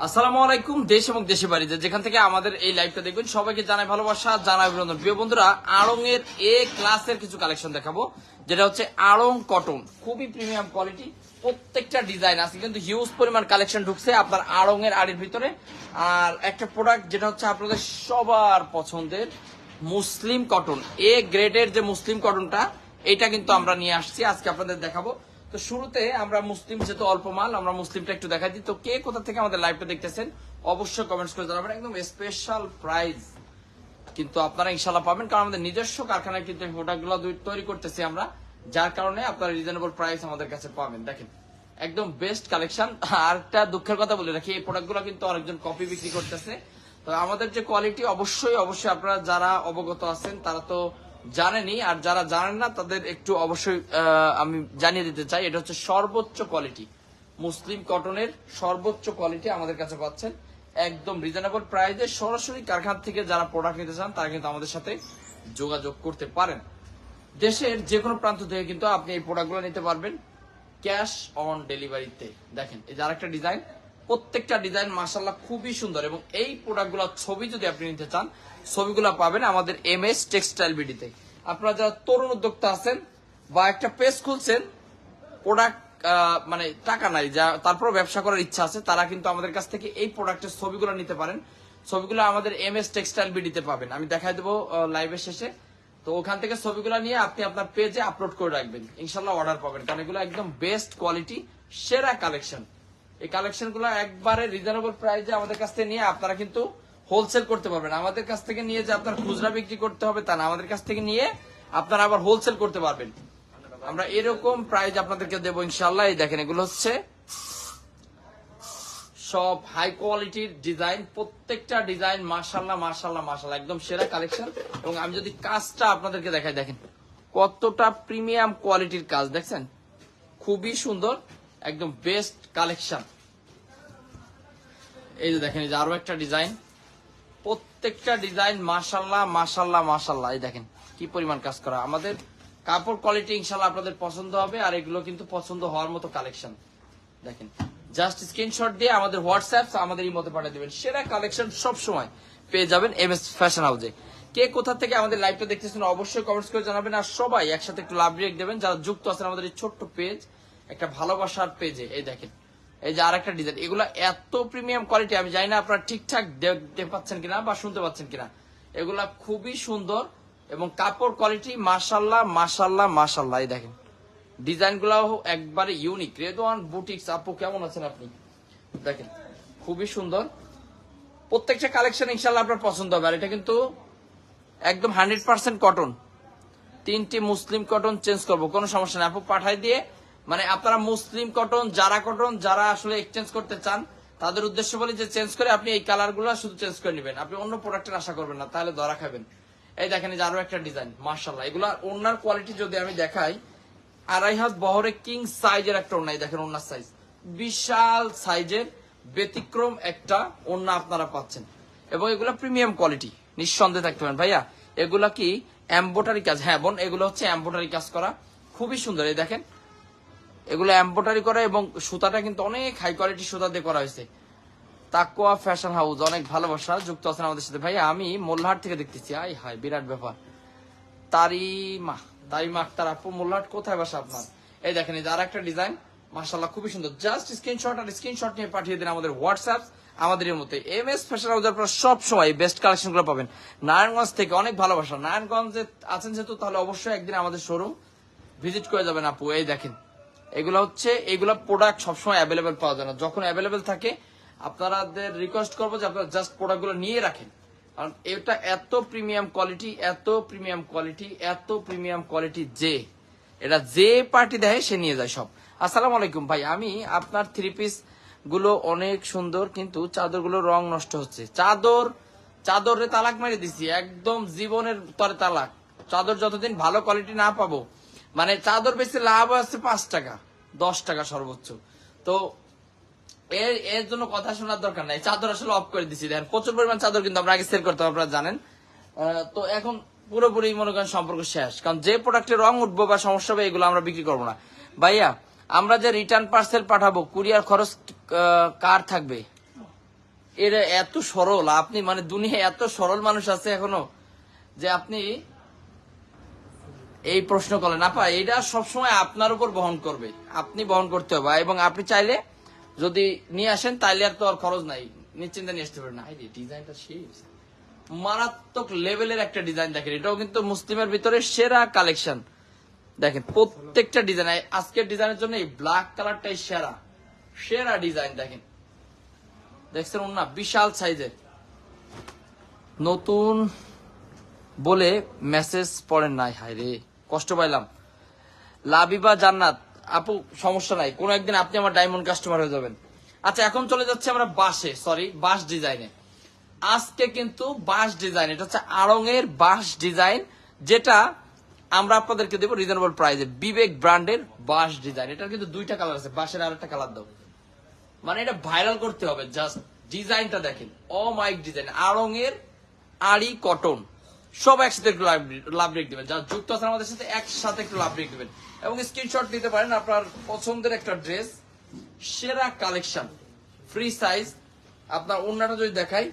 আসসালামু আলাইকুম, দেশ এবং দেশে বাড়িতে। যেখান থেকে আমাদের এই লাইভটা দেখবেন, সবাইকে জানাই ভালোবাসা, জানাই অভিনন্দন। প্রিয় বন্ধুরা আড়ং এর এ ক্লাসের কিছু কালেকশন দেখাবো, যেটা হচ্ছে আড়ং কটন খুবই প্রিমিয়াম কোয়ালিটি প্রত্যেকটা ডিজাইন আছে, কিন্তু হিউজ পরিমাণ কালেকশন ঢুকছে আপনার আড়ং এর আড়ির ভিতরে। আর একটা প্রোডাক্ট যেটা হচ্ছে আপনাদের সবার পছন্দের, মুসলিম কটন এ গ্রেডের যে মুসলিম কটনটা এটা কিন্তু আমরা নিয়ে আসছি, আজকে আপনাদের দেখাবো। তো শুরুতে আমরা মুসলিম যেহেতু অল্প মাল, আমরা মুসলিমটা একটু দেখা দিই। তো কে কোথা থেকে আমাদের লাইভটা দেখতেছেন, অবশ্যই কমেন্টস করে জানাবেন। একদম স্পেশাল প্রাইজ কিন্তু আপনারা ইনশাল্লাহ পাবেন, কারণ আমাদের নিজস্ব কারখানায় কিন্তু প্রোডাক্টগুলো তৈরি করতেছি আমরা, যার কারণে আপনারা রিজনেবল প্রাইস আমাদের কাছে পাবেন। দেখেন, একদম বেস্ট কালেকশন আর একটা দুঃখের কথা বলে রাখি, এই প্রোডাক্টগুলো কিন্তু অনেকজন কপি বিক্রি করতেছে। তো আমাদের যে কোয়ালিটি অবশ্যই অবশ্যই আপনারা যারা অবগত আছেন, তারা তো জানেনই আর যারা জানেন না, তাদের একটু অবশ্যই আমি জানিয়ে দিতে চাই, এটা হচ্ছে সর্বোচ্চ কোয়ালিটি মুসলিম কটনের সর্বোচ্চ কোয়ালিটি আমাদের কাছে পাচ্ছেন। একদম রিজনেবল প্রাইসে সরাসরি কারখানা থেকে যারা প্রোডাক্ট নিতে চান, তারা কিন্তু আমাদের সাথে যোগাযোগ করতে পারেন। দেশের যে কোনো প্রান্ত থেকে কিন্তু আপনি এই প্রোডাক্টগুলো নিতে পারবেন। ক্যাশ অন ডেলিভারিতে দেখেন, এই যে আরেকটা ডিজাইন প্রত্যেকটা ডিজাইন মাসাল্লাহ খুবই সুন্দর এবং এই প্রোডাক্টগুলোর ছবি যদি আপনি নিতে চান, ছবিগুলো পাবেন আমাদের এম এস টেক্সটাইল বিডিতে আপনারা যারা তরুণ উদ্যোক্তা আছেন বা একটা পেজ খুলছেন প্রোডাক্ট মানে টাকা নাই, যা তারপর ব্যবসা করার ইচ্ছা আছে, তারা কিন্তু আমাদের কাছ থেকে এই প্রোডাক্টের ছবিগুলো নিতে পারেন। ছবিগুলো আমাদের এম এস টেক্সটাইল বিডিতে পাবেন। আমি দেখাই দেবো লাইভের শেষে। তো ওখান থেকে ছবিগুলো নিয়ে আপনি আপনার পেজে আপলোড করে রাখবেন। ইনশাল্লাহ অর্ডার পাবেন, কারণ এগুলো একদম বেস্ট কোয়ালিটি সেরা কালেকশন এই কালেকশনগুলো একবারে রিজনেবল প্রাইসে আমাদের কাছ থেকে নিয়ে আপনারা কিন্তু হোলসেল করতে পারবেন। আমাদের কাছ থেকে নিয়ে যে আপনার খুচরা বিক্রি করতে হবে তা না, আমাদের কাছ থেকে নিয়ে আপনারা আবার হোলসেল করতে পারবেন। আমরা এরকম প্রাইজ আপনাদেরকে দেবো ইনশাল্লাহ এই দেখেন, এগুলো হচ্ছে সব হাই কোয়ালিটির ডিজাইন প্রত্যেকটা ডিজাইন মাশাল্লাহ মাশাল্লাহ মাশাল্লাহ একদম সেরা কালেকশন এবং আমি যদি কাজটা আপনাদেরকে দেখাই, দেখেন, কতটা প্রিমিয়াম কোয়ালিটির কাজ, দেখছেন? খুবই সুন্দর। একদম বেস্ট কালেকশন এই যে দেখেন আরও একটা ডিজাইন প্রত্যেকটা ডিজাইন মাশাল্লাহ মাশাল্লাহ মাশাল্লাহ। এই দেখেন, কি পরিমাণ কাজ করা। আমাদের কাপড় কোয়ালিটি ইনশাল্লাহ আপনাদের পছন্দ হবে, আর এগুলো কিন্তু পছন্দ হওয়ার মতো কালেকশন দেখেন জাস্ট স্ক্রিনশট দিয়ে আমাদের হোয়াটসঅ্যাপ আমাদের এই মতো পাঠিয়ে দেবেন। সেরা কালেকশন সব সময় পেয়ে যাবেন এম এস ফ্যাশন হাউসে কে কোথা থেকে আমাদের লাইভটা দেখতেছেন অবশ্যই কমেন্টস করে জানাবেন, আর সবাই একসাথে একটু লাভ রেক দেবেন। যারা যুক্ত আছেন আমাদের এই ছোট্ট পেজ একটা ভালোবাসার পেজে এই দেখেন, এই যে আরেকটা ডিজাইন এগুলো এত প্রিমিয়াম কোয়ালিটি আমি জানি না আপনারা ঠিকঠাক দেখতে পাচ্ছেন কিনা বা শুনতে পাচ্ছেন কিনা। এগুলা খুবই সুন্দর এবং কাপড় কোয়ালিটি মাশাল্লাহ মাশাল্লাহ মাশাল্লাহ এই দেখেন। ডিজাইন গুলাও একবারে ইউনিক রেদওয়ান বুটিক্স আপু, কেমন আছেন আপনি? দেখেন, খুবই সুন্দর। প্রত্যেকটা কালেকশন ইনশাল্লাহ আপনার পছন্দ হবে, আর এটা কিন্তু একদম হান্ড্রেড পার্সেন্ট কটন তিনটি মুসলিম কটন চেঞ্জ করব, কোনো সমস্যা নেই। আপু, পাঠাই দিয়ে মানে আপনারা মুসলিম কটন, যারা কটন, যারা আসলে এক্সচেঞ্জ করতে চান, তাদের উদ্দেশ্য বলি যে চেঞ্জ করে আপনি এই কালারগুলো শুধু চেঞ্জ করে নেবেন। আপনি অন্য প্রোডাক্টের আশা করবেন না, তাহলে ধরা খাবেন। এই দেখেন যে আরও একটা ডিজাইন মার্শাল্লাহ এগুলো ওনার কোয়ালিটি যদি আমি দেখাই, আড়াই হাত বহরে কিং সাইজের একটা ওনাই দেখেন ওনার সাইজ বিশাল সাইজের ব্যতিক্রম একটা ওন্না আপনারা পাচ্ছেন। এবং এগুলা প্রিমিয়াম কোয়ালিটি নিঃসন্দেহে থাকতে পারেন। ভাইয়া, এগুলা কি এম্বোটারি কাজ? হ্যাঁ বোন, এগুলো হচ্ছে এম্বোটারি কাজ করা। খুবই সুন্দর, এই দেখেন। এগুলো এম্বোটারি করা এবং সুতাটা কিন্তু অনেক হাই কোয়ালিটি সুতা দিয়ে করা হয়েছে। তাকুয়া ফ্যাশন হাউস অনেক ভালোবাসা যুক্ত আছেন আমাদের সাথে। ভাই আমি মোল্লাহাট থেকে দেখতেছি। আই হাই বিরাট ব্যাপার। তারিমা তারিমা আক্তার আপু, মোল্লাহাট কোথায় বাসা আপনার? এই দেখেন, এই আর একটা ডিজাইন মাশাল্লাহ খুবই সুন্দর। জাস্ট স্ক্রিনশট আর স্ক্রিনশট নিয়ে পাঠিয়ে দিন আমাদের হোয়াটসঅ্যাপ আমাদের এর মধ্যে এম এস ফ্যাশন হাউসের আপনারা সব সময় বেস্ট কালেকশনগুলো পাবেন। নারায়ণগঞ্জ থেকে অনেক ভালোবাসা। নারায়ণগঞ্জে আছেন যেহেতু, তাহলে অবশ্যই একদিন আমাদের শোরুম ভিজিট করে যাবেন আপু। এই দেখেন এগুলো হচ্ছে, এগুলো প্রোডাক্ট সবসময় অ্যাভেলেবেল পাওয়া যায় না। যখন অ্যাভেলেবেল থাকে, আপনাদের রিকোয়েস্ট করব যে আপনারা জাস্ট প্রোডাক্টগুলো নিয়ে রাখেন। কারণ এটা এত প্রিমিয়াম কোয়ালিটি এত প্রিমিয়াম কোয়ালিটি এত প্রিমিয়াম কোয়ালিটি যে, এটা যে পার্টি দেয় সে নিয়ে যায় সব। আসসালামু আলাইকুম ভাই, আমি আপনার থ্রি পিসগুলো অনেক সুন্দর, কিন্তু চাদরগুলো রং নষ্ট হচ্ছে। চাদর, চাদরে তালাক মেরে দিছি, একদম জীবনের তরে তালাক। চাদর যতদিন ভালো কোয়ালিটি না পাবো মানে চাদর বেশি লাভ আছে পাঁচ টাকা, দশ টাকা সর্বোচ্চ। তো এর এর জন্য কথা শোনার দরকার নাই। চাদর আসলে অফ করে দিছি। দেখেন, প্রচুর পরিমাণ চাদর কিন্তু আমরা আগে সেল করতাম, আপনারা জানেন। তো এখন পুরোপুরি মনে করেন সম্পর্ক শেষ। কারণ যে প্রোডাক্টের রং উঠবো বা সমস্যা হবে, এগুলো আমরা বিক্রি করব না। ভাইয়া, আমরা যে রিটার্ন পার্সেল পাঠাবো কুরিয়ার খরচ কার থাকবে? এটা এত সরল, আপনি মানে দুনিয়ায় এত সরল মানুষ আছে এখনও যে আপনি এই প্রশ্ন করলেন, আপা এটা সবসময় আপনার উপর বহন করবে। আপনি বহন করতে হবে। এবং আপনি চাইলে যদি নিয়ে আসেন, তাইলে আর তো আর খরচ নাই। নিশ্চিন্তে নিয়ে আসতে পারেন ডিজাইনটা সেই মারাত্মক লেভেলের একটা ডিজাইন দেখেন। এটাও কিন্তু মুসলিমের ভিতরে সেরা কালেকশন। দেখেন, প্রত্যেকটা ডিজাইন আজকের ডিজাইনের জন্য এই ব্ল্যাক কালারটাই সেরা। সেরা ডিজাইন, দেখেন। দেখছেন না বিশাল সাইজের। নতুন বলে মেসেজ পড়েন নাই হায় রে কষ্ট পাইলাম। লাবিবা জান্নাত? আপু, সমস্যা নাই। কোন একদিন আপনি আমার ডায়মন্ড কাস্টমার হয়ে যাবেন। আচ্ছা এখন চলে যাচ্ছে আমরা বাসে সরি বাস ডিজাইনে আজকে কিন্তু বাস ডিজাইন এটা হচ্ছে আড়ং এর বাস ডিজাইন যেটা আমরা আপনাদেরকে দেবো রিজনেবল প্রাইসে বিবেক ব্র্যান্ডের বাস ডিজাইন এটার কিন্তু দুইটা কালার আছে, বাসের আরেকটা কালার দাও। মানে এটা ভাইরাল করতে হবে জাস্ট ডিজাইনটা দেখেন। অমাইক ডিজাইন আড়ং এর আড়ি কটন সব একসাথে একটু লাভ রেক দিবেন। যারা যুক্ত আছেন আমাদের সাথে একসাথে একটু লাভ রেক দেবেন। এবং স্ক্রিনশট দিতে পারেন আপনার পছন্দের একটা ড্রেস সেরা কালেকশন ফ্রি সাইজ আপনার ওড়নাটা যদি দেখাই,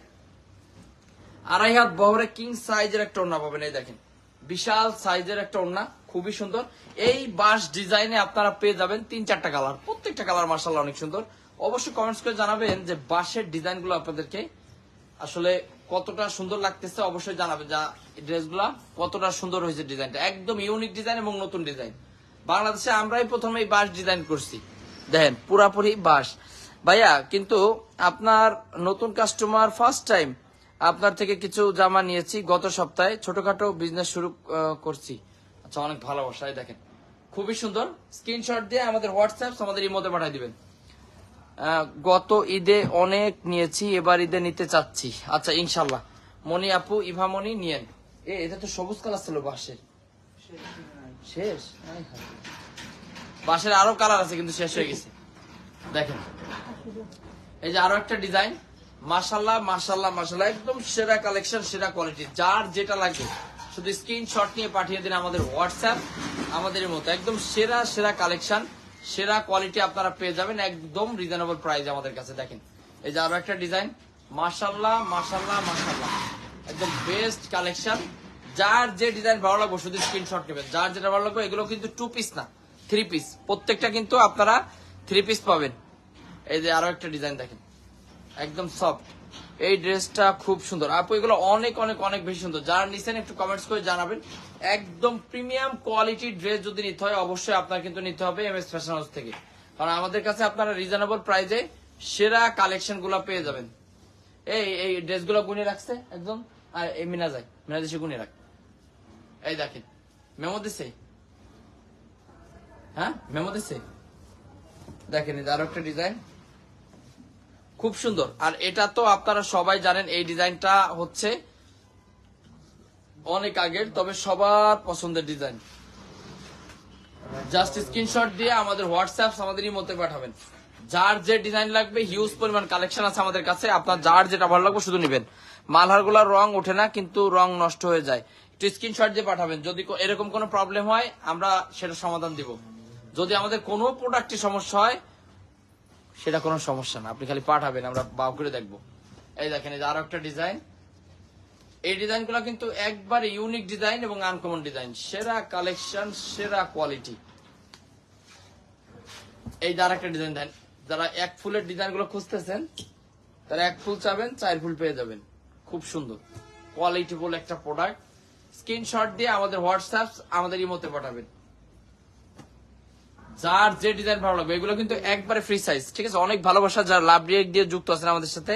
আড়াই হাত বহরে কিং সাইজের একটা ওড়না পাবেন, এই দেখেন। বিশাল সাইজের একটা ওড়না, খুবই সুন্দর। এই বাস ডিজাইনে আপনারা পেয়ে যাবেন তিন চারটা কালার প্রত্যেকটা কালার মার্শাল্লাহ অনেক সুন্দর। অবশ্যই কমেন্টস করে জানাবেন যে বাসের ডিজাইনগুলো আপনাদেরকে আসলে কতটা সুন্দর লাগতেছে অবশ্যই জানাবেন যা ড্রেসগুলা, কতটা সুন্দর হয়েছে ডিজাইনটা একদম ইউনিক ডিজাইন এবং নতুন ডিজাইন বাংলাদেশে আমরাই প্রথমে এই বাস ডিজাইন করছি। দেখেন, পুরাপুরি বাস ভাইয়া, কিন্তু আপনার নতুন কাস্টমার ফার্স্ট টাইম আপনার থেকে কিছু জামা নিয়েছি। গত সপ্তাহে ছোটখাটো বিজনেস শুরু করছি। আচ্ছা অনেক ভালোবাসা, এই দেখেন। খুবই সুন্দর। স্ক্রিনশট দিয়ে আমাদের হোয়াটসঅ্যাপ আমাদের ইমোতে পাঠিয়ে দিবেন। গত ঈদে অনেক নিয়েছি, এবার ঈদে নিতে চাচ্ছি। আচ্ছা ইনশাল্লাহ মনি আপু ইভামনি নিয়েন। এ, এটা তো সবুজ কালার ছিল বাসের শেষ। বাসের আরও কালার আছে, কিন্তু শেষ হয়ে গেছে। দেখেন। এই যে আরও একটা ডিজাইন। মাশাল্লাহ মাশাল্লাহ মাশাল্লাহ একদম সেরা কালেকশন, সেরা কোয়ালিটি। যার যেটা লাগে শুধু স্ক্রিনশট নিয়ে পাঠিয়ে দিন আমাদের হোয়াটসঅ্যাপ আমাদের মতো। একদম সেরা সেরা কালেকশন। সেরা কোয়ালিটি আপনারা পেয়ে যাবেন, একদম রিজনেবল প্রাইস আমাদের কাছে, দেখেন। এই যে আরও একটা ডিজাইন মাশাল্লাহ মাশাল্লাহ মাশাল্লাহ একদম বেস্ট কালেকশন যার যে ডিজাইন ভালো লাগবে শুধু স্ক্রিনশট নেবেন। যার যেটা ভালো লাগবে, এগুলো কিন্তু টু পিস না থ্রি পিস প্রত্যেকটা কিন্তু আপনারা থ্রি পিস পাবেন। এই যে আরও একটা ডিজাইন দেখেন। একদম সফট এই ড্রেসটা খুব সুন্দর। আপু, এগুলো অনেক অনেক অনেক বেশি সুন্দর। যারা নিছেন একটু কমেন্টস করে জানাবেন। একদম প্রিমিয়াম কোয়ালিটির ড্রেস যদি নিতে হয়, অবশ্যই আপনার কিন্তু নিতে হবে এম এস ফ্যাশন হাউস থেকে। কারণ আমাদের কাছে আপনারা রিজনেবল প্রাইসে সেরা কালেকশনগুলো পেয়ে যাবেন। এই এই ড্রেসগুলো গুনে রাখছে একদম। আর এই মিনা যায় মিনা দেশে গুনে রাখ। এই দেখেন মেমো দিছে? হ্যাঁ মেমো দিছে? দেখেন আরও একটা ডিজাইন খুব সুন্দর। আর এটা তো আপনারা সবাই জানেন, এই ডিজাইনটা হচ্ছে অনেক আগের, তবে সবার পছন্দের ডিজাইন। জাস্ট স্ক্রিনশট দিয়ে আমাদের হোয়াটসঅ্যাপ আমাদের মধ্যে পাঠাবেন। যার যে ডিজাইন লাগবে, হিউজ পরিমাণ কালেকশন আছে আমাদের কাছে। আপনার যার যেটা ভালো লাগবে শুধু নেবেন। মালহারগুলার রং ওঠে না, কিন্তু রং নষ্ট হয়ে যায়। একটু স্ক্রিনশট দিয়ে পাঠাবেন। যদি এরকম কোনো প্রবলেম হয়, আমরা সেটা সমাধান দিব। যদি আমাদের কোনো প্রোডাক্টে সমস্যা হয় সেটা কোনো সমস্যা না। আপনি খালি পাঠাবেন, আমরা বাউ করে দেখব। এই দেখেন, এই যে আরও একটা ডিজাইন। এই ডিজাইনগুলো কিন্তু একবার ইউনিক ডিজাইন এবং আনকমন ডিজাইন। সেরা কালেকশন, সেরা কোয়ালিটি। এই যে আরেকটা ডিজাইন দেন যারা এক ফুলের ডিজাইনগুলো খুঁজতেছেন, তারা এক ফুল চাবেন, চার ফুল পেয়ে যাবেন। খুব সুন্দর। কোয়ালিটিফুল একটা প্রোডাক্ট স্ক্রিনশট দিয়ে আমাদের হোয়াটসঅ্যাপ আমাদের ইমোতে পাঠাবেন। যার যে ডিজাইন ভালো লাগবে, এগুলো কিন্তু একবারে ফ্রি সাইজ ঠিক আছে? অনেক ভালোবাসা যারা লাভ দিয়ে যুক্ত আছেন আমাদের সাথে।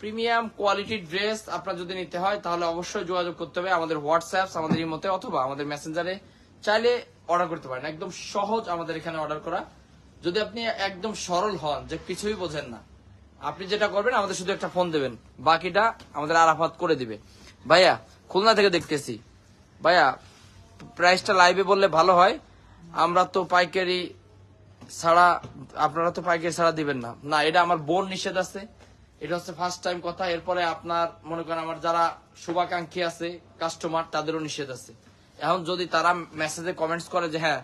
প্রিমিয়াম কোয়ালিটির ড্রেস আপনার যদি নিতে হয়, তাহলে অবশ্যই যোগাযোগ করতে হবে আমাদের হোয়াটসঅ্যাপ আমাদের ইমোতে, অথবা আমাদের মেসেঞ্জারে চাইলে অর্ডার করতে পারেন। একদম সহজ আমাদের এখানে অর্ডার করা। যদি আপনি একদম সরল হন যে কিছুই বোঝেন না, আপনি যেটা করবেন, আমাদের শুধু একটা ফোন দেবেন। বাকিটা আমাদের আরাফাত করে দিবে। ভাইয়া, খুলনা থেকে দেখতেছি। ভাইয়া প্রাইসটা লাইভে বললে ভালো হয়। আমরা তো পাইকারি ছাড়া, আপনারা তো পাইকারি ছাড়া দিবেন না। না, এটা আমার বোন নিষেধ আছে। এটা হচ্ছে ফার্স্ট টাইম কথা। এরপরে আপনার, মনে করেন আমার যারা শুভাকাঙ্ক্ষী আছে কাস্টমার তাদেরও নিষেধ আছে। এখন যদি তারা মেসেজে কমেন্টস করে যে হ্যাঁ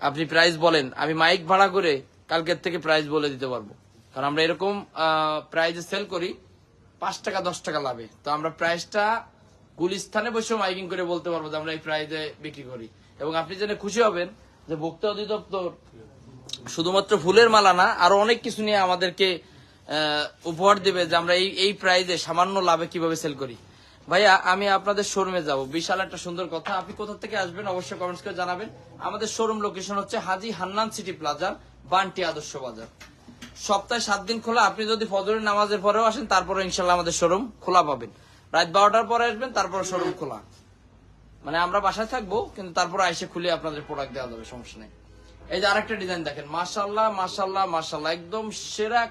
আপনি প্রাইস বলেন, আমি মাইক ভাড়া করে কালকের থেকে প্রাইস বলে দিতে পারব। কারণ আমরা এরকম প্রাইজে সেল করি, পাঁচ টাকা, দশ টাকা লাভে। তো আমরা প্রাইসটা গুলিস্থানে বসে মাইকিং করে বলতে পারব যে, আমরা এই প্রাইজে বিক্রি করি। এবং আপনি জেনে খুশি হবেন যে ভোক্তা অধিদপ্তর শুধুমাত্র ফুলের মালা না, আরও অনেক কিছু নিয়ে আমাদেরকে উপহার দিবে যে আমরা এই এই প্রাইজে সামান্য লাভে কীভাবে সেল করি। ভাইয়া, আমি আপনাদের শোরুমে যাব। বিশাল একটা সুন্দর কথা। আপনি কোথা থেকে আসবেন অবশ্যই কমেন্টস করে জানাবেন। আমাদের শোরুম লোকেশন হচ্ছে হাজি হান্নান সিটি প্লাজা বান্টি আদর্শ বাজার। সপ্তাহে সাত দিন খোলা। আপনি যদি ফজরের নামাজের পরেও আসেন তারপরে ইনশাল্লাহ আমাদের শোরুম খোলা পাবেন। রাত বারোটার পরে আসবেন, তারপরে শোরুম খোলা। মানে আমরা বাসায় থাকব, কিন্তু তারপরে এসে খুলে আপনাদের প্রোডাক্ট দেওয়া যাবে, সমস্যা নেই। এই যে আরেকটা ডিজাইন দেখেন মাশাল্লাহ মাশাল্লাহ মাশাল্লাহ একদম সেরা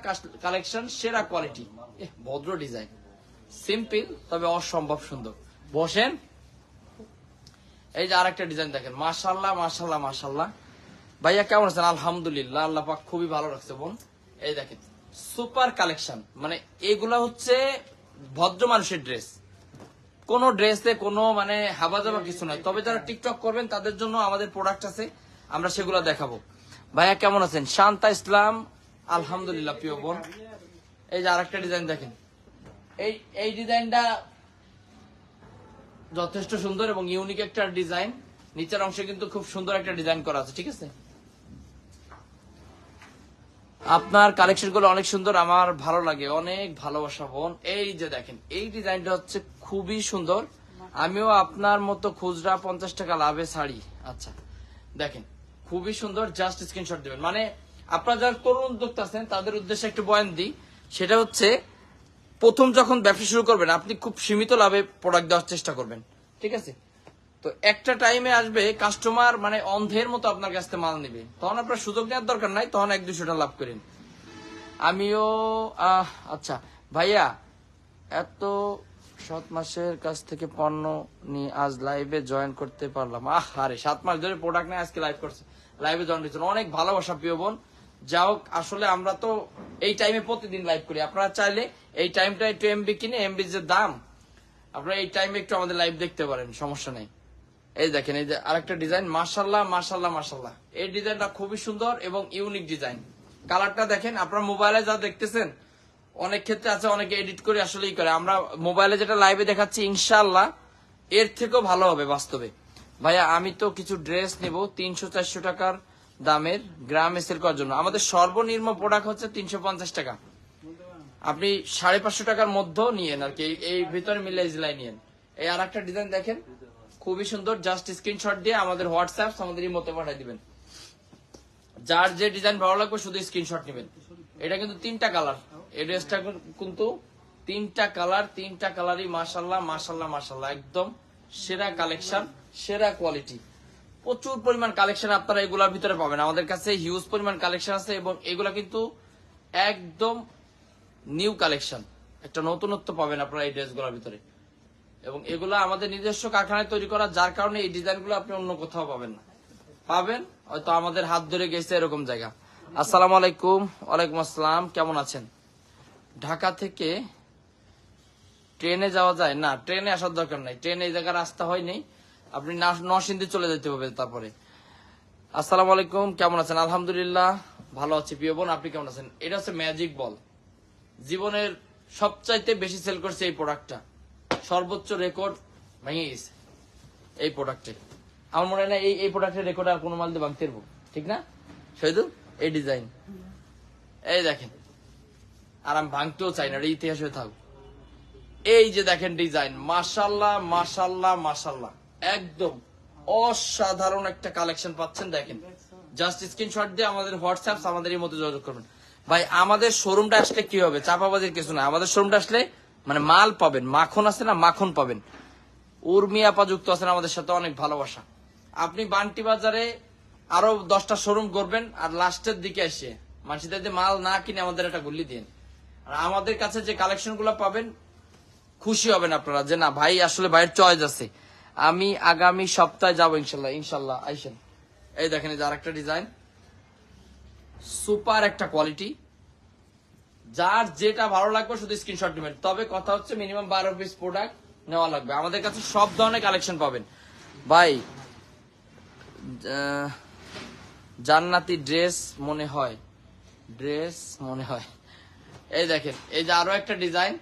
কালেকশন সেরা কোয়ালিটি ভদ্র ডিজাইন সিম্পল তবে অসম্ভব সুন্দর। বসেন। এই যে আরেকটা ডিজাইন দেখেন মাশাল্লাহ মাশাল্লাহ মাশাল্লাহ ভাইয়া, কেমন আছেন? আলহামদুলিল্লাহ, আল্লাহ পাক খুবই ভালো রাখছে বোন। এই দেখেন সুপার কালেকশন মানে এগুলা হচ্ছে ভদ্র মানুষের ড্রেস কোন ড্রেসে, কোনো মানে হাবা কিছু নয়। তবে যারা টিকটক করবেন, তাদের জন্য আমাদের প্রোডাক্ট আছে, আমরা সেগুলো দেখাবো। ভাইয়া, কেমন আছেন? শান্তা ইসলাম, আলহামদুলিল্লাহ, প্রিয় বোন। এই যে আরেকটা ডিজাইন দেখেন। এই এই ডিজাইনটা যথেষ্ট সুন্দর এবং ইউনিক একটা ডিজাইন নিচের অংশে কিন্তু খুব সুন্দর একটা ডিজাইন করা আছে, ঠিক আছে? আপনার কালেকশনগুলো অনেক সুন্দর, আমার ভালো লাগে, অনেক ভালোবাসা বোন। এই যে দেখেন, এই ডিজাইনটা হচ্ছে খুবই সুন্দর। আমিও আপনার মতো খুচরা পঞ্চাশ টাকা লাভে শাড়ি। আচ্ছা দেখেন, খুবই সুন্দর জাস্ট স্ক্রিনশট দেবেন। মানে আপনারা যারা তরুণ উদ্যোক্তা আছেন, তাদের উদ্দেশ্যে একটু বয়ান দিই। সেটা হচ্ছে, প্রথম যখন ব্যবসা শুরু করবেন, আপনি খুব সীমিত লাভে প্রোডাক্ট দেওয়ার চেষ্টা করবেন। ঠিক আছে? তো একটা টাইমে আসবে কাস্টমার মানে অন্ধের মতো আপনার কাছ থেকে মাল নেবে। তখন আপনার সুযোগ নেওয়ার দরকার নাই, তখন এক দুশোটা লাভ করেন। আমিও আচ্ছা ভাইয়া, এত সাত মাসের কাছ থেকে পণ্য নিয়ে আজ লাইভে জয়েন করতে পারলাম। আহ আরে সাত মাস ধরে প্রোডাক্ট নিয়ে আজকে লাইভ করছে। লাইভে জয়েন করছেন অনেক ভালোবাসা, প্রিয় বোন। যা হোক, আসলে আমরা তো এই টাইমে প্রতিদিন লাইভ করি। আপনারা চাইলে এই টাইমটা একটু এমবি কিনে এমবি যে দাম, আপনারা এই টাইমে একটু আমাদের লাইভ দেখতে পারেন, সমস্যা নেই। এই দেখেন, এই যে আরেকটা ডিজাইন মার্শাল্লাহ মার্শাল্লাহ মার্শাল্লাহ এই ডিজাইনটা খুবই সুন্দর এবং ইউনিক ডিজাইন কালারটা দেখেন, আপনার মোবাইলে যা দেখতেছেন অনেক ক্ষেত্রে আছে, অনেকে এডিট করে আসলেই করে। আমরা মোবাইলে যেটা লাইভে দেখাচ্ছি ইনশাল্লাহ এর থেকেও ভালো হবে বাস্তবে। ভাইয়া, আমি তো কিছু ড্রেস নেব, তিনশো চারশো টাকার দামের গ্রামে সেল করার জন্য। আমাদের সর্বনিম্ন প্রোডাক্ট হচ্ছে তিনশো পঞ্চাশ টাকা। আপনি সাড়ে পাঁচশো টাকার মধ্যেও নিয়েন আর কি, এই- ভিতরে মিলে ইজলাই নিয়েন। এই আর একটা ডিজাইন দেখেন, খুবই সুন্দর জাস্ট স্ক্রিনশট দিয়ে আমাদের হোয়াটসঅ্যাপ আমাদের মতো পাঠিয়ে দিবেন। যার যে ডিজাইন ভালো লাগবে, শুধু স্ক্রিনশট নেবেন। এটা কিন্তু তিনটা কালার এই ড্রেসটা কিন্তু তিনটা কালার তিনটা কালারই মাশাল্লাহ মাশাল্লাহ মাশাল্লাহ একদম সেরা কালেকশন সেরা কোয়ালিটি প্রচুর পরিমাণ কালেকশন আপনারা এগুলার ভিতরে পাবেন। আমাদের কাছে হিউজ পরিমাণ কালেকশন আছে এবং এগুলা কিন্তু একদম নিউ কালেকশন একটা নতুনত্ব পাবেন আপনারা এই ড্রেসগুলোর ভিতরে। এবং এগুলো আমাদের নিজস্ব কারখানায় তৈরি করা, যার কারণে এই ডিজাইনগুলো আপনি অন্য কোথাও পাবেন না। পাবেন, হয়তো আমাদের হাত ধরে গেছে এরকম জায়গা। আসসালামু আলাইকুম, ওয়ালাইকুম আসসালাম, কেমন আছেন? ঢাকা থেকে ট্রেনে যাওয়া যায়। না, ট্রেনে আসার দরকার নাই। ট্রেনে এই জায়গায় রাস্তা হয়নি। আপনি নরসিংদী চলে যেতে হবে তারপরে। আসসালামু আলাইকুম, কেমন আছেন? আলহামদুলিল্লাহ, ভালো আছি। প্রিয় বোন, আপনি কেমন আছেন? এটা হচ্ছে ম্যাজিক বল। জীবনের সবচাইতে বেশি সেল করছে এই প্রোডাক্টটা সর্বোচ্চ রেকর্ড ভেঙে গেছে এই প্রোডাক্টে আমার মনে হয় না এই এই প্রোডাক্টের রেকর্ড আর কোনো মাল দিয়ে ভাঙতে ঠিক না? শহীদু এই ডিজাইন এই দেখেন আর আমি ভাঙতেও চাই না ইতিহাস হয়ে থাকুক। এই যে দেখেন ডিজাইন মাশাল্লাহ মাশাল্লাহ মাশাল্লাহ একদম অসাধারণ একটা কালেকশন পাচ্ছেন, দেখেন। জাস্ট স্ক্রিনশট দিয়ে আমাদের হোয়াটসঅ্যাপ আমাদের এই মতো যোগাযোগ করবেন। ভাই, আমাদের শোরুমটা আসলে কি হবে? চাপাবাজির কিছু না। আমাদের শোরুমটা আসলে মানে মাল পাবেন, মাখন আছে না, মাখন পাবেন। উর্মি আপা যুক্ত আছেন আমাদের সাথে, অনেক ভালোবাসা। আপনি বান্টি বাজারে আরও দশটা শোরুম করবেন আর লাস্টের দিকে এসে মানুষদের যে মাল না কিনে আমাদের একটা গুল্লি দিন আর আমাদের কাছে যে কালেকশনগুলো পাবেন, খুশি হবেন আপনারা যে না, ভাই, আসলে ভাইয়ের চয়েস আছে। আমি আগামী সপ্তাহে যাব ইনশাল্লাহ ইনশাল্লাহ, আইসেন। এই দেখেন এই আরেকটা ডিজাইন সুপার একটা কোয়ালিটি যার যেটা ভালো লাগবে শুধু স্ক্রিনশট নেবেন। তবে কথা হচ্ছে মিনিমাম বারো পিস প্রোডাক্ট নেওয়া লাগবে। আমাদের কাছে সব ধরনের কালেকশন পাবেন। ভাই জান্নাতি ড্রেস মনে হয়। ড্রেস মনে হয়। এই দেখেন, এই যে আরও একটা ডিজাইন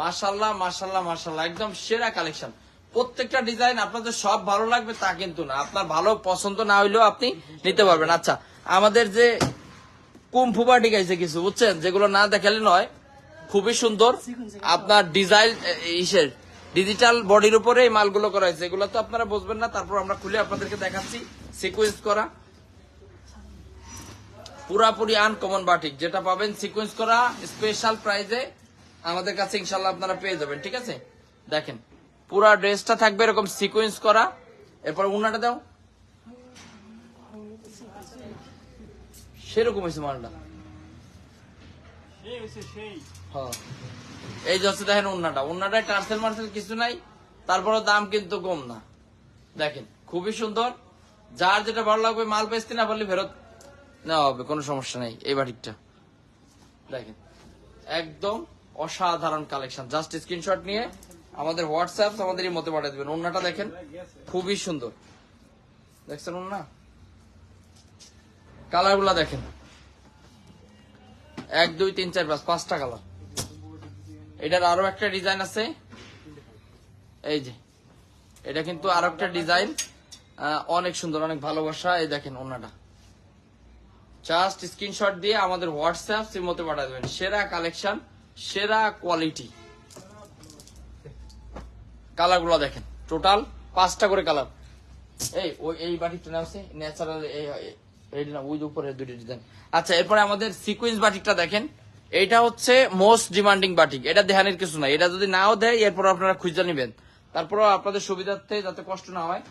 মাশাল্লাহ মাশাল্লাহ মাশাল্লাহ একদম সেরা কালেকশন প্রত্যেকটা ডিজাইন আপনাদের সব ভালো লাগবে তা কিন্তু না। আপনার ভালো পছন্দ না হইলেও আপনি নিতে পারবেন। আচ্ছা আমাদের যে কুম্ফু বাটি গাইছে কিছু, বুঝছেন? যেগুলো না দেখালে নয়, খুবই সুন্দর। আপনার ডিজাইন ইসের ডিজিটাল বডির উপরে এই মালগুলো করা হয়েছে। এগুলো তো আপনারা বুঝবেন না, তারপর আমরা খুলে আপনাদেরকে দেখাচ্ছি সিকুয়েন্স করা। পুরাপুরি আনকমন বাটিক যেটা পাবেন সিকোয়েন্স করা স্পেশাল প্রাইজে আমাদের কাছে ইনশাল্লাহ আপনারা পেয়ে যাবেন ঠিক আছে? দেখেন পুরা ড্রেসটা থাকবে এরকম সিকোয়েন্স করা। এরপর উন্নাটা দাও। সেরকম হয়েছে মালটা। হ্যাঁ। এই যে হচ্ছে দেখেন উন্নাটা। উন্নাটায় টার্সেল মার্সেল কিছু নাই তারপরে দাম কিন্তু কম না। দেখেন খুবই সুন্দর। যার যেটা ভালো লাগবে মাল বেচতে না পারলে ফেরত নেওয়া হবে, কোনো সমস্যা নেই। এই বাটিকটা। দেখেন। একদম অসাধারণ কালেকশন জাস্ট স্ক্রিনশট নিয়ে আমাদের হোয়াটসঅ্যাপ আমাদের মতে পাঠিয়ে দেবেন। ওন্নাটা দেখেন, খুবই সুন্দর। দেখছেন ওন্না কালারগুলা দেখেন। এক, দুই, তিন, চার, পাঁচ, পাঁচটা কালার এটার আরও একটা ডিজাইন আছে। এই যে। এটা কিন্তু আরও একটা ডিজাইন অনেক সুন্দর, অনেক ভালোবাসা। এই দেখেন ওনাটা জাস্ট স্ক্রিনশট দিয়ে আমাদের হোয়াটসঅ্যাপ সিমতে পাঠিয়ে দেবেন সেরা কালেকশন সেরা কোয়ালিটি কালারগুলো দেখেন। টোটাল পাঁচটা করে কালার এই, ওই, এই বাটিকটা নাম আছে ন্যাচারাল এই না, ওই উপরে দুটি ডিজাইন আচ্ছা এরপরে আমাদের সিকুয়েন্স বাটিকটা দেখেন। এটা হচ্ছে মোস্ট ডিমান্ডিং বাটিক। এটা দেহানের কিছু নাই এটা যদি নাও দেয় এরপর আপনারা খুঁজে নেবেন। তারপরেও আপনাদের সুবিধার্থে যাতে কষ্ট না হয়,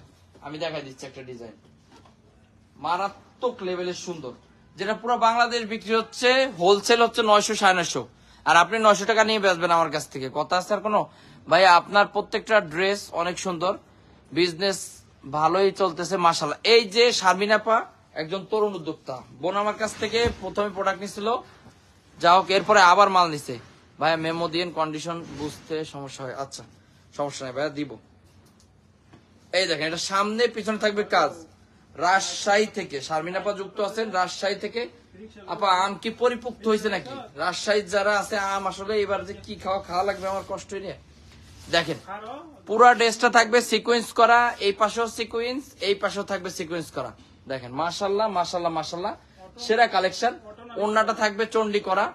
আমি দেখাই দিচ্ছি একটা ডিজাইন মারাত্মক লেভেলের সুন্দর। যেটা পুরো বাংলাদেশ বিক্রি হচ্ছে হোলসেল হচ্ছে নয়শো, সাড়ে আর আপনি নয়শো টাকা নিয়ে বেচবেন আমার কাছ থেকে। কথা আছে আর কোনো? ভাই, আপনার প্রত্যেকটা ড্রেস অনেক সুন্দর। বিজনেস ভালোই চলতেছে মাসাল্লাহ এই যে শারমিনাপা একজন তরুণ উদ্যোক্তা, বোন আমার কাছ থেকে প্রথমে প্রোডাক্ট নিছিল। যা হোক, এরপরে আবার মাল নিছে। ভাইয়া মেমো দিন কন্ডিশন বুঝতে সমস্যা হয়। আচ্ছা সমস্যা নেই, ভাইয়া, দিব। এই দেখেন, এটা সামনে, পিছনে থাকবে কাজ। রাজশাহী থেকে, শারমিন আপা যুক্ত আছেন রাজশাহী থেকে। আপা, আম কি পরিপুক্ত হয়েছে নাকি? রাজশাহীর যারা আছে, আম আসলে এবার যে কি খাওয়া খাওয়া লাগবে আমার কষ্ট নিয়ে দেখেন, পুরা ড্রেসটা থাকবে সিকোয়েন্স করা, এই পাশেও সিকোয়েন্স এই পাশেও থাকবে সিকোয়েন্স করা। দেখেন, মাশাল্লাহ মাশাল্লাহ মাশাল্লাহ। সেরা কালেকশন ওন্নাটা থাকবে চন্ডি করা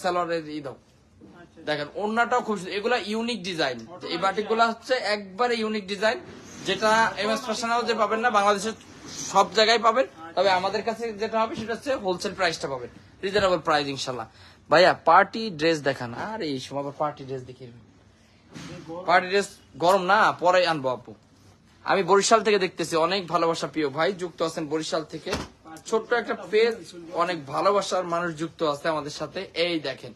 স্যালোয়ারের ই দাও। দেখেন ওন্নাটাও খুব। এগুলা ইউনিক ডিজাইন এই বাটিকগুলা হচ্ছে একবারে ইউনিক ডিজাইন যেটা এম এস ফ্যাশন হাউসে পাবেন না, বাংলাদেশের সব জায়গায় পাবেন। তবে আমাদের কাছে যেটা হবে, সেটা হচ্ছে হোলসেল প্রাইসটা পাবেন। রিজনেবল প্রাইস ইনশাল্লাহ ভাইয়া পার্টি ড্রেস দেখান। আর এই সময় পার্টি ড্রেস দেখিয়ে পার্টি ড্রেস গরম না, পরে আনব আপু। আমি বরিশাল থেকে দেখতেছি, অনেক ভালোবাসা প্রিয় ভাই যুক্ত আছেন বরিশাল থেকে। ছোট্ট একটা পেজ অনেক ভালোবাসার মানুষ যুক্ত আছে আমাদের সাথে। এই দেখেন।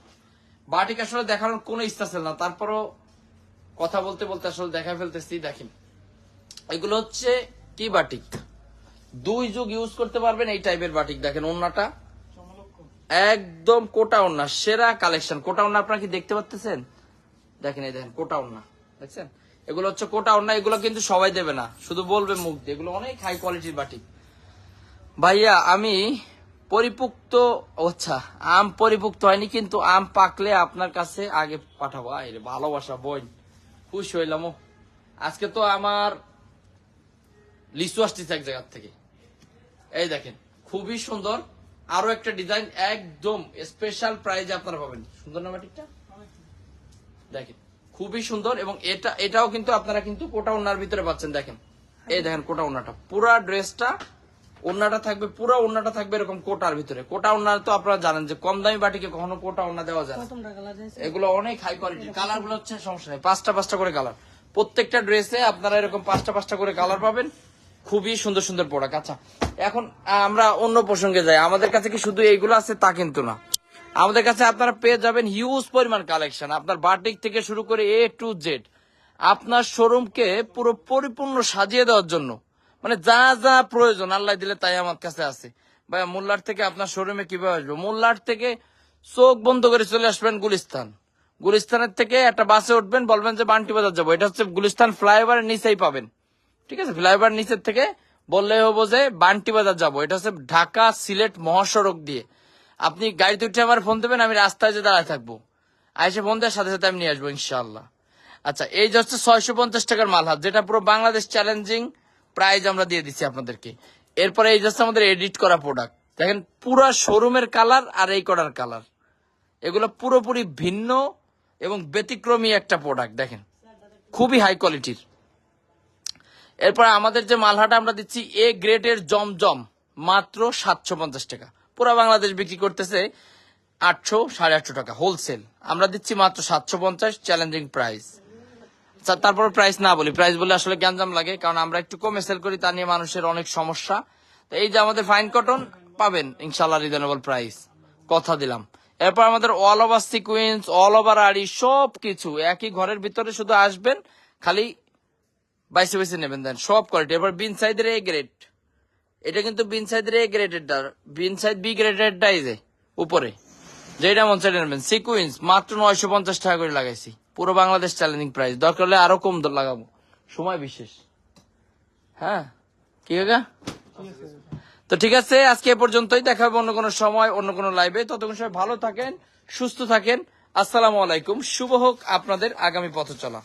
বাটিক আসলে দেখানোর কোনো ইচ্ছা ছিল না। তারপরও কথা বলতে বলতে আসলে দেখা ফেলতেছি। দেখেন। এগুলো হচ্ছে কি বাটিক? দুই যুগ ইউজ করতে পারবেন এই টাইপের বাটিক দেখেন ওন্নাটা একদম কোটা ওন্না সেরা কালেকশন কোটা ওন্না আপনারা কি দেখতে পাচ্ছেন দেখেন এই দেখেন কোটা ওন্না দেখছেন? এগুলো হচ্ছে কোটা ওন্না এগুলো কিন্তু সবাই দেবে না। শুধু বলবে মুখ দিয়ে। এগুলো অনেক হাই কোয়ালিটির বাটিক ভাইয়া আমি পরিপুক্ত আচ্ছা আম পরিপুক্ত হয়নি কিন্তু আম পাকলে আপনার কাছে আগে পাঠাবো। আয় রে ভালোবাসা বোন। খুশি হইলাম ও। আজকে তো আমার লিচু আসতেছে এক জায়গার থেকে। এই দেখেন খুবই সুন্দর। আরও একটা ডিজাইন একদম স্পেশাল প্রাইজে আপনারা পাবেন। সুন্দর না বাটিকটা? দেখেন খুবই সুন্দর এবং এটা এটাও কিন্তু আপনারা কিন্তু কোটা ওনার ভিতরে পাচ্ছেন দেখেন। এই দেখেন কোটা ওনাটা। পুরা ড্রেসটা ওনাটা থাকবে পুরো ওনাটা থাকবে এরকম কোটার ভিতরে। কোটা ওনার তো আপনারা জানেন যে কম দামি বাটিকে কখনো কোটা ওনা দেওয়া যায় না। এগুলো অনেক হাই কোয়ালিটি কালারগুলো হচ্ছে সমস্যা নেই পাঁচটা পাঁচটা করে কালার প্রত্যেকটা ড্রেসে আপনারা এরকম পাঁচটা পাঁচটা করে কালার পাবেন। খুবই সুন্দর সুন্দর প্রোডাক্ট আচ্ছা এখন আমরা অন্য প্রসঙ্গে যাই। আমাদের কাছে কি শুধু এইগুলো আছে? তা কিন্তু না। আমাদের কাছে আপনারা পেয়ে যাবেন হিউজ পরিমাণ কালেকশন আপনার বাটিক থেকে শুরু করে এ টু জেড আপনার শোরুমকে পুরো পরিপূর্ণ সাজিয়ে দেওয়ার জন্য। মানে যা যা প্রয়োজন, আল্লাহ দিলে তাই আমার কাছে আছে। ভাই মোল্লার থেকে আপনার শোরুমে কীভাবে আসব? মোল্লার থেকে চোখ বন্ধ করে চলে আসবেন গুলিস্তান। গুলিস্তানের থেকে একটা বাসে উঠবেন, বলবেন যে, বান্টি বাজার যাব। এটা হচ্ছে গুলিস্তান ফ্লাইওভারের নিচেই পাবেন। ঠিক আছে, ফ্লাইওভার নিচের থেকে বললে হব যে বান্টি বাজার যাব। এটা হচ্ছে ঢাকা সিলেট মহাসড়ক দিয়ে। আপনি গাড়িতে উঠে আমার ফোন দেবেন, আমি রাস্তায় যে দাঁড়ায় থাকব। আইসে ফোন দেওয়ার সাথে সাথে আমি নিয়ে আসব ইনশাল্লাহ আচ্ছা এই যে হচ্ছে ছয়শো পঞ্চাশ টাকার মালহাত যেটা পুরো বাংলাদেশ চ্যালেঞ্জিং প্রাইজ আমরা দিয়ে দিচ্ছি আপনাদেরকে। এরপরে এই যে হচ্ছে আমাদের এডিট করা প্রোডাক্ট দেখেন, পুরো শোরুমের কালার আর এই করার কালার এগুলো পুরোপুরি ভিন্ন এবং ব্যতিক্রমী একটা প্রোডাক্ট দেখেন। খুবই হাই কোয়ালিটির এরপর আমাদের যে মালহাটা আমরা দিচ্ছি এ গ্রেডের জমজম, মাত্র সাতশো পঞ্চাশ টাকা। পুরো বাংলাদেশ বিক্রি করতেছে আটশো সাড়ে আটশো টাকা হোলসেল আমরা দিচ্ছি মাত্র সাতশো পঞ্চাশ চ্যালেঞ্জিং প্রাইস তারপর প্রাইস না বলি। প্রাইস বলে আসলে গ্যাঞ্জাম লাগে, কারণ আমরা একটু কমে সেল করি, তা নিয়ে মানুষের অনেক সমস্যা। তো এই যে আমাদের ফাইন কটন পাবেন ইনশাল্লাহ রিজনেবল প্রাইস কথা দিলাম। এরপর আমাদের all over sequence all over আড়ি সব কিছু একই ঘরের ভিতরে শুধু আসবেন, খালি বাইসে বাইসে নেবেন দেন সব কোয়ালিটি এবার বিন সাইদের এ গ্রেড এটা কিন্তু বিন সাইদের এ গ্রেডেরটা বিন সাইড বি গ্রেডেরটা এই যে, উপরে। যেটা মন সাইডে নেবেন। সিকুইন্স মাত্র নয়শো পঞ্চাশ টাকা করে লাগাইছি। পুরো বাংলাদেশ চ্যালেঞ্জিং প্রাইস দরকার হলে আরও কম দর লাগাবো। সময় বিশেষ। হ্যাঁ? কি হবে তো ঠিক আছে, আজকে এ পর্যন্তই। দেখা হবে অন্য কোনো সময়, অন্য কোনো লাইভে ততক্ষণ সবাই ভালো থাকেন, সুস্থ থাকেন। আসসালামু আলাইকুম। শুভ হোক আপনাদের আগামী পথ চলা